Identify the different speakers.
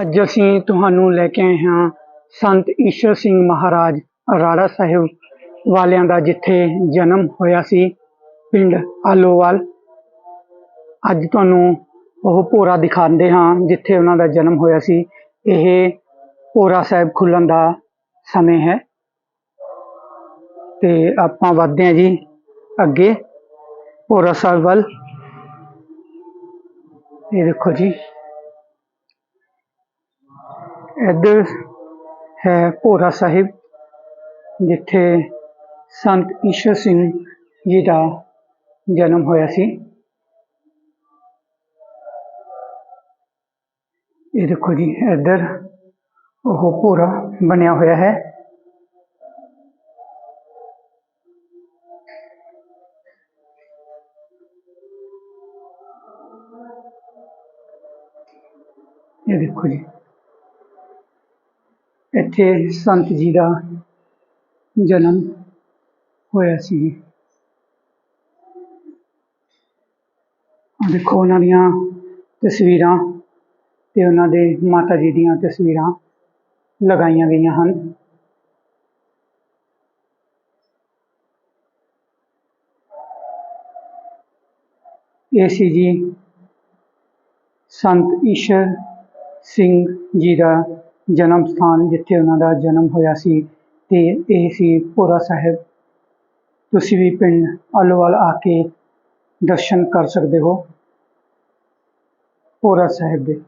Speaker 1: ਅੱਜ ਅਸੀਂ ਤੁਹਾਨੂੰ ਲੈ ਕੇ ਆਏ ਹਾਂ ਸੰਤ ਈਸ਼ਰ ਸਿੰਘ ਮਹਾਰਾਜ ਰਾੜਾ ਸਾਹਿਬ ਵਾਲਿਆਂ ਦਾ ਜਿੱਥੇ ਜਨਮ ਹੋਇਆ ਸੀ, ਪਿੰਡ ਆਲੋਵਾਲ। ਅੱਜ ਤੁਹਾਨੂੰ ਉਹ ਭੋਰਾ ਦਿਖਾਉਂਦੇ ਹਾਂ ਜਿੱਥੇ ਉਹਨਾਂ ਦਾ ਜਨਮ ਹੋਇਆ ਸੀ। ਇਹ ਭੋਰਾ ਸਾਹਿਬ ਖੁੱਲਣ ਦਾ ਸਮੇਂ ਹੈ। ਤੇ ਆਪਾਂ ਵੱਧਦੇ ਹਾਂ ਜੀ ਅੱਗੇ। ਭੋਰਾ ਸਾਹਿਬ ਵੱਲ। ਇਹ ਦੇਖੋ ਜੀ। ਇੱਧਰ ਹੈ ਭੋਰਾ ਸਾਹਿਬ, ਜਿੱਥੇ ਸੰਤ ਈਸ਼ਰ ਸਿੰਘ ਜੀ ਦਾ ਜਨਮ ਹੋਇਆ ਸੀ। ਇਹ ਦੇਖੋ ਜੀ, ਇੱਧਰ ਉਹ ਭੋਰਾ ਬਣਿਆ ਹੋਇਆ ਹੈ। ਇਹ ਦੇਖੋ ਜੀ ਇੱਥੇ ਸੰਤ ਜੀ ਦਾ ਜਨਮ ਹੋਇਆ ਸੀ। ਜੀ ਦੇਖੋ ਉਹਨਾਂ ਦੀਆਂ ਤਸਵੀਰਾਂ ਤੇ ਉਹਨਾਂ ਦੇ ਮਾਤਾ ਜੀ ਦੀਆਂ ਤਸਵੀਰਾਂ ਲਗਾਈਆਂ ਗਈਆਂ ਹਨ। ਇਹ ਸੀ ਜੀ ਸੰਤ ਈਸ਼ਰ ਸਿੰਘ ਜੀ ਦਾ ਜਨਮ ਸਥਾਨ ਜਿੱਥੇ ਉਹਨਾਂ ਦਾ ਜਨਮ ਹੋਇਆ ਸੀ ਤੇ ਇਹ ਸੀ ਭੋਰਾ ਸਾਹਿਬ। ਤੁਸੀਂ ਵੀ ਪਿੰਡ ਆਲੋਵਾਲ ਆ ਕੇ ਦਰਸ਼ਨ ਕਰ ਸਕਦੇ ਹੋ ਭੋਰਾ ਸਾਹਿਬ ਦੇ।